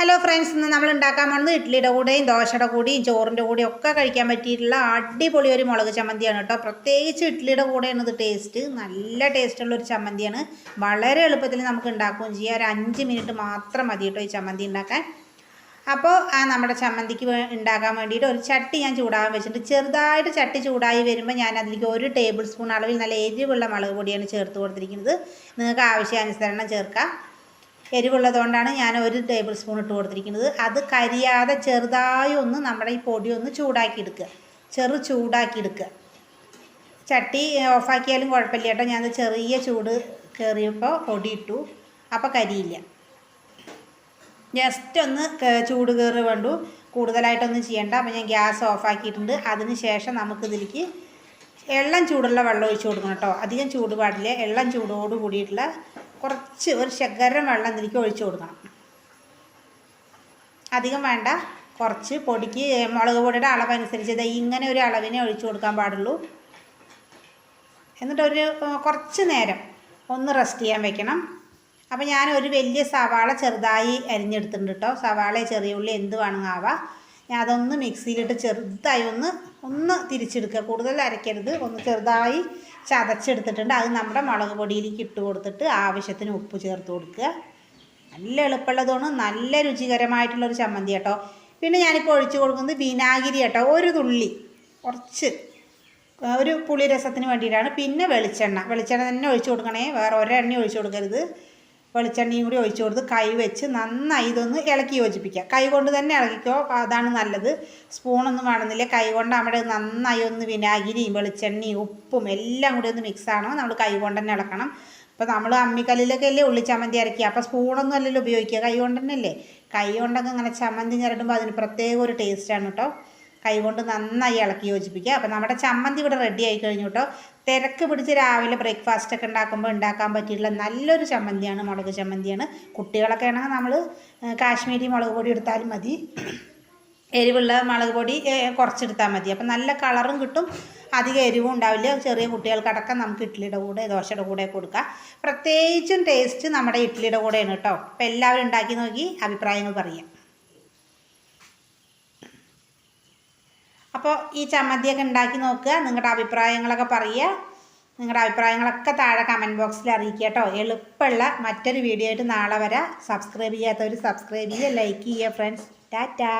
Hello friends ഇന്ന് നമ്മൾ ഉണ്ടാക്കാൻ പോകുന്നത് ഇഡ്ഡലിയുടെ കൂടെയും ദോശയുടെ കൂടെയും ചോറിന്റെ കൂടെയും ഒക്കെ കഴിക്കാൻ പറ്റിയിട്ടുള്ള അടിപൊളി ഒരു മുളക് ചമ്മന്തിയാണ് കേട്ടോ. പ്രത്യേകിച്ച് ഇഡ്ഡലിയുടെ കൂടെയാണ് ഇത് ടേസ്റ്റ് നല്ല ടേസ്റ്റുള്ള ഒരു ചമ്മന്തിയാണ്. വളരെ എളുപ്പത്തിൽ നമുക്ക് ഉണ്ടാക്കുകയും ചെയ്യാം. ഒരു അഞ്ച് മിനിറ്റ് മാത്രം മതി കേട്ടോ ഈ ചമ്മന്തി ഉണ്ടാക്കാൻ. അപ്പോൾ ആ നമ്മുടെ ചമ്മന്തിക്ക് ഉണ്ടാക്കാൻ വേണ്ടിയിട്ട് ഒരു ചട്ടി ഞാൻ ചൂടാകാൻ വെച്ചിട്ട് ചെറുതായിട്ട് ചട്ടി ചൂടായി വരുമ്പോൾ ഞാൻ അതിലേക്ക് ഒരു ടേബിൾ സ്പൂൺ അളവിൽ നല്ല എരിവുള്ള മുളക് പൊടിയാണ് ചേർത്ത് കൊടുത്തിരിക്കുന്നത്. നിങ്ങൾക്ക് ആവശ്യാനുസരണം ചേർക്കാം. എരിവുള്ളതുകൊണ്ടാണ് ഞാൻ ഒരു ടേബിൾ സ്പൂൺ ഇട്ട് കൊടുത്തിരിക്കുന്നത്. അത് കരിയാതെ ചെറുതായി ഒന്ന് നമ്മുടെ ഈ പൊടി ഒന്ന് ചൂടാക്കി എടുക്കുക ചെറു ചൂടാക്കി എടുക്കുക ചട്ടി ഓഫാക്കിയാലും കുഴപ്പമില്ല കേട്ടോ. ഞാനത് ചെറിയ ചൂട് കയറിയപ്പോൾ പൊടി ഇട്ടു. അപ്പോൾ കരിയില്ല. ജസ്റ്റ് ഒന്ന് ചൂട് കയറി വേണ്ടു കൂടുതലായിട്ടൊന്നും ചെയ്യണ്ട. അപ്പോൾ ഞാൻ ഗ്യാസ് ഓഫാക്കിയിട്ടുണ്ട്. അതിന് ശേഷം നമുക്കിതിലേക്ക് എള്ളം ചൂടുള്ള വെള്ളം ഒഴിച്ച് കൊടുക്കണം കേട്ടോ. അധികം ചൂട് പാടില്ല. എള്ളം ചൂടോട് കൂടിയിട്ടുള്ള കുറച്ച് ഒരു ശകരം വെള്ളം ഇതിലേക്ക് ഒഴിച്ചു കൊടുക്കണം. അധികം വേണ്ട കുറച്ച് പൊടിക്ക് മുളക് പൊടിയുടെ അളവനുസരിച്ച് ഇത് ഇങ്ങനെ ഒരു അളവിനെ ഒഴിച്ചു കൊടുക്കാൻ പാടുള്ളൂ. എന്നിട്ട് ഒരു ഏഹ്, കുറച്ച് നേരം ഒന്ന് റെസ്റ്റ് ചെയ്യാൻ വെക്കണം. അപ്പോൾ ഞാൻ ഒരു വലിയ സവാള ചെറുതായി അരിഞ്ഞെടുത്തിട്ടുണ്ട് കേട്ടോ സവാള ചെറിയ ഉള്ളി എന്ത് വേണമെങ്കിൽ ആവാം. ഞാൻ അതൊന്ന് മിക്സിയിലിട്ട് ചെറുതായി ഒന്ന് ഒന്ന് തിരിച്ചെടുക്കുക. കൂടുതൽ അരയ്ക്കരുത് ഒന്ന് ചെറുതായി ചതച്ചെടുത്തിട്ടുണ്ട്. അത് നമ്മുടെ മുളക് പൊടിയിലേക്ക് ഇട്ട് കൊടുത്തിട്ട് ആവശ്യത്തിന് ഉപ്പ് ചേർത്ത് കൊടുക്കുക. നല്ല എളുപ്പമുള്ളതാണ് നല്ല രുചികരമായിട്ടുള്ളൊരു ചമ്മന്തി കേട്ടോ. പിന്നെ ഞാനിപ്പോൾ ഒഴിച്ച് കൊടുക്കുന്നത് വിനാഗിരി കേട്ടോ. ഒരു തുള്ളി. കുറച്ച്. ഒരു പുളിരസത്തിന് വേണ്ടിയിട്ടാണ്. പിന്നെ വെളിച്ചെണ്ണ. വെളിച്ചെണ്ണ തന്നെ ഒഴിച്ച് കൊടുക്കണേ. വേറെ ഒരെണ്ണ ഒഴിച്ച് കൊടുക്കരുത്. വെളിച്ചെണ്ണയും കൂടി ഒഴിച്ചു കൊടുത്ത് കൈ വെച്ച് നന്നായി ഇതൊന്ന് ഇളക്കി യോജിപ്പിക്കുക. കൈ കൊണ്ട് തന്നെ ഇളക്കിക്കോ അതാണ് നല്ലത്. സ്പൂണൊന്നും വേണമെന്നില്ല. കൈ കൊണ്ട് നമ്മുടെ നന്നായി ഒന്ന് വിനാഗിരിയും വെളിച്ചെണ്ണയും ഉപ്പും എല്ലാം കൂടി ഒന്ന് മിക്സ് ആണോ നമ്മൾ കൈ കൊണ്ട് തന്നെ ഇളക്കണം. അപ്പോൾ നമ്മൾ അമ്മിക്കല്ലിലൊക്കെ അല്ലേ ഉള്ളി ചമ്മന്തി അരക്കുക. അപ്പോൾ സ്പൂണൊന്നും അല്ലല്ലോ ഉപയോഗിക്കുക. കൈ കൊണ്ട് തന്നെ അല്ലേ കൈ കൊണ്ടൊക്കെ ഇങ്ങനെ ചമ്മന്തി ഞരടുമ്പോൾ അതിന് പ്രത്യേക ഒരു ടേസ്റ്റാണ് കേട്ടോ. കൈ കൊണ്ട് നന്നായി ഇളക്കി യോജിപ്പിക്കുക. അപ്പോൾ നമ്മുടെ ചമ്മന്തി ഇവിടെ റെഡി ആയി കഴിഞ്ഞു കേട്ടോ തിരക്ക് പിടിച്ച് രാവിലെ ബ്രേക്ക്ഫാസ്റ്റ് ഒക്കെ ഉണ്ടാക്കുമ്പോൾ ഉണ്ടാക്കാൻ പറ്റിയിട്ടുള്ള നല്ലൊരു ചമ്മന്തിയാണ് മുളക് ചമ്മന്തിയാണ്. കുട്ടികളൊക്കെ ആണെങ്കിൽ നമ്മൾ കാശ്മീരി മുളക് പൊടി എടുത്താലും മതി. എരിവുള്ള മുളക് പൊടി കുറച്ചെടുത്താൽ മതി. അപ്പം നല്ല കളറും കിട്ടും. അധികം എരിവും ഉണ്ടാവില്ല. ചെറിയ കുട്ടികൾക്കടക്കം നമുക്ക് ഇഡ്ഡലിയുടെ കൂടെ ദോശയുടെ കൂടെ കൊടുക്കാം. പ്രത്യേകിച്ചും ടേസ്റ്റ് നമ്മുടെ ഇഡ്ഡലിയുടെ കൂടെയാണ് കേട്ടോ അപ്പോൾ എല്ലാവരും ഉണ്ടാക്കി നോക്കി അഭിപ്രായങ്ങൾ പറയാം അപ്പോൾ ഈ ചമ്മന്തിയൊക്കെ ഉണ്ടാക്കി നോക്കുക. നിങ്ങളുടെ അഭിപ്രായങ്ങളൊക്കെ പറയുക. നിങ്ങളുടെ അഭിപ്രായങ്ങളൊക്കെ താഴെ കമന്റ് ബോക്സിൽ അറിയിക്കുക കേട്ടോ. എളുപ്പമുള്ള മറ്റൊരു വീഡിയോ ആയിട്ട് നാളെ വരാം. സബ്സ്ക്രൈബ് ചെയ്യാത്തവർ സബ്സ്ക്രൈബ് ചെയ്യുക ലൈക്ക് ചെയ്യുക ഫ്രണ്ട്സ് ടാറ്റാ